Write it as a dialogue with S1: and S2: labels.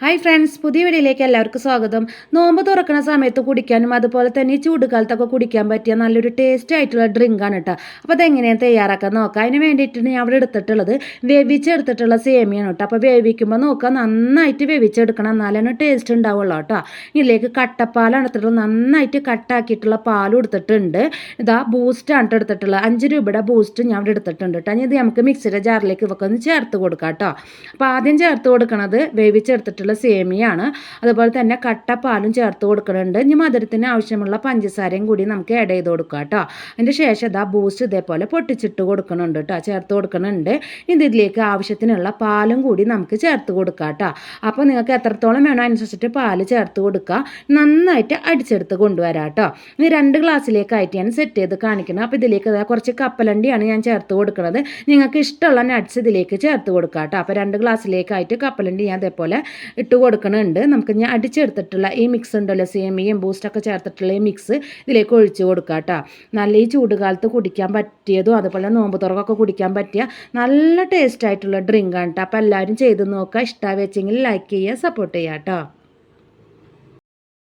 S1: Hi friends പുതിയ വീഡിയോയിലേക്ക് എല്ലാവർക്കും സ്വാഗതം. നോമ്പ് തുറക്കുന്ന സമയത്ത് കുടിക്കാനും അതുപോലെ തന്നെ ഈ ചൂടുകാലത്തൊക്കെ കുടിക്കാൻ പറ്റിയ നല്ലൊരു ടേസ്റ്റ് ആയിട്ടുള്ള ഡ്രിങ്ക് ആണ് കേട്ടോ അപ്പോൾ അതെങ്ങനെയാണ് തയ്യാറാക്കാൻ നോക്കാം. അതിന് വേണ്ടിയിട്ടാണ് ഞാൻ അവിടെ എടുത്തിട്ടുള്ളത്. വേവിച്ചെടുത്തിട്ടുള്ള സേമിയാണ് കേട്ടോ അപ്പോൾ വേവിക്കുമ്പോൾ നോക്കുക നന്നായിട്ട് വേവിച്ചെടുക്കണം എന്നാലാണ് ടേസ്റ്റ് ഉണ്ടാവുള്ളൂ കേട്ടോ ഇതിലേക്ക് കട്ടപ്പാലാണ് എടുത്തിട്ടുള്ളത് നന്നായിട്ട് കട്ടാക്കിയിട്ടുള്ള പാലും എടുത്തിട്ടുണ്ട് ഇതാ ബൂസ്റ്റാണ് എടുത്തിട്ടുള്ളത്. അഞ്ച് രൂപയുടെ ബൂസ്റ്റ് ഞാൻ അവിടെ എടുത്തിട്ടുണ്ട് കേട്ടോ ഇത് നമുക്ക് മിക്സിയുടെ ജാറിലേക്ക് ഇവക്കൊന്ന് ചേർത്ത് കൊടുക്കാം കേട്ടോ അപ്പോൾ ആദ്യം ചേർത്ത് കൊടുക്കണത് വേവിച്ചെടുത്തിട്ടുള്ള സേമിയാണ്. അതുപോലെ തന്നെ കട്ടപ്പാലും ചേർത്ത് കൊടുക്കുന്നുണ്ട് ഇനി മധുരത്തിന് ആവശ്യമുള്ള പഞ്ചസാരയും കൂടി നമുക്ക് ആഡ് ചെയ്ത് കൊടുക്കാം കേട്ടോ. അതിന്റെ ശേഷം ഇതാ ബൂസ്റ്റ് ഇതേപോലെ പൊട്ടിച്ചിട്ട് കൊടുക്കുന്നുണ്ട് കേട്ടോ. ചേർത്ത് കൊടുക്കുന്നുണ്ട് ഇനി ഇതിലേക്ക് ആവശ്യത്തിനുള്ള പാലും കൂടി നമുക്ക് ചേർത്ത് കൊടുക്കാം കേട്ടോ. അപ്പോൾ നിങ്ങൾക്ക് എത്രത്തോളം വേണോ അനുസരിച്ചിട്ട് പാൽ ചേർത്ത് കൊടുക്കുക നന്നായിട്ട് അടിച്ചെടുത്ത് കൊണ്ടുവരാം കേട്ടോ. ഇനി രണ്ട് ഗ്ലാസ്സിലേക്കായിട്ട് ഞാൻ സെറ്റ് ചെയ്ത് കാണിക്കുന്നത് അപ്പോൾ ഇതിലേക്ക് കുറച്ച് കപ്പലണ്ടിയാണ് ഞാൻ ചേർത്ത് കൊടുക്കുന്നത് നിങ്ങൾക്ക് ഇഷ്ടമുള്ള നട്ട്സ് ഇതിലേക്ക് ചേർത്ത് കൊടുക്കാം കേട്ടോ. അപ്പോൾ രണ്ട് ഗ്ലാസ്സിലേക്കായിട്ട് കപ്പലണ്ടി ഞാൻ അതേപോലെ ഇട്ട് കൊടുക്കണുണ്ട്. നമുക്ക് ഞാൻ അടിച്ചെടുത്തിട്ടുള്ള ഈ മിക്സ് ഉണ്ടല്ലോ സേമിയയും ബൂസ്റ്റൊക്കെ ചേർത്തിട്ടുള്ള ഈ മിക്സ് ഇതിലേക്ക് ഒഴിച്ചു കൊടുക്കുക കേട്ടോ നല്ല ഈ ചൂടുകാലത്ത് കുടിക്കാൻ പറ്റിയതും അതുപോലെ നോമ്പ് തുറക്കൊക്കെ കുടിക്കാൻ പറ്റിയ നല്ല ടേസ്റ്റ് ആയിട്ടുള്ള ഡ്രിങ്കാണ് കേട്ടോ അപ്പോൾ എല്ലാവരും ചെയ്ത് നോക്കുക. ഇഷ്ടമായി വെച്ചെങ്കിൽ ലൈക്ക് ചെയ്യുക സപ്പോർട്ട് ചെയ്യുക കേട്ടോ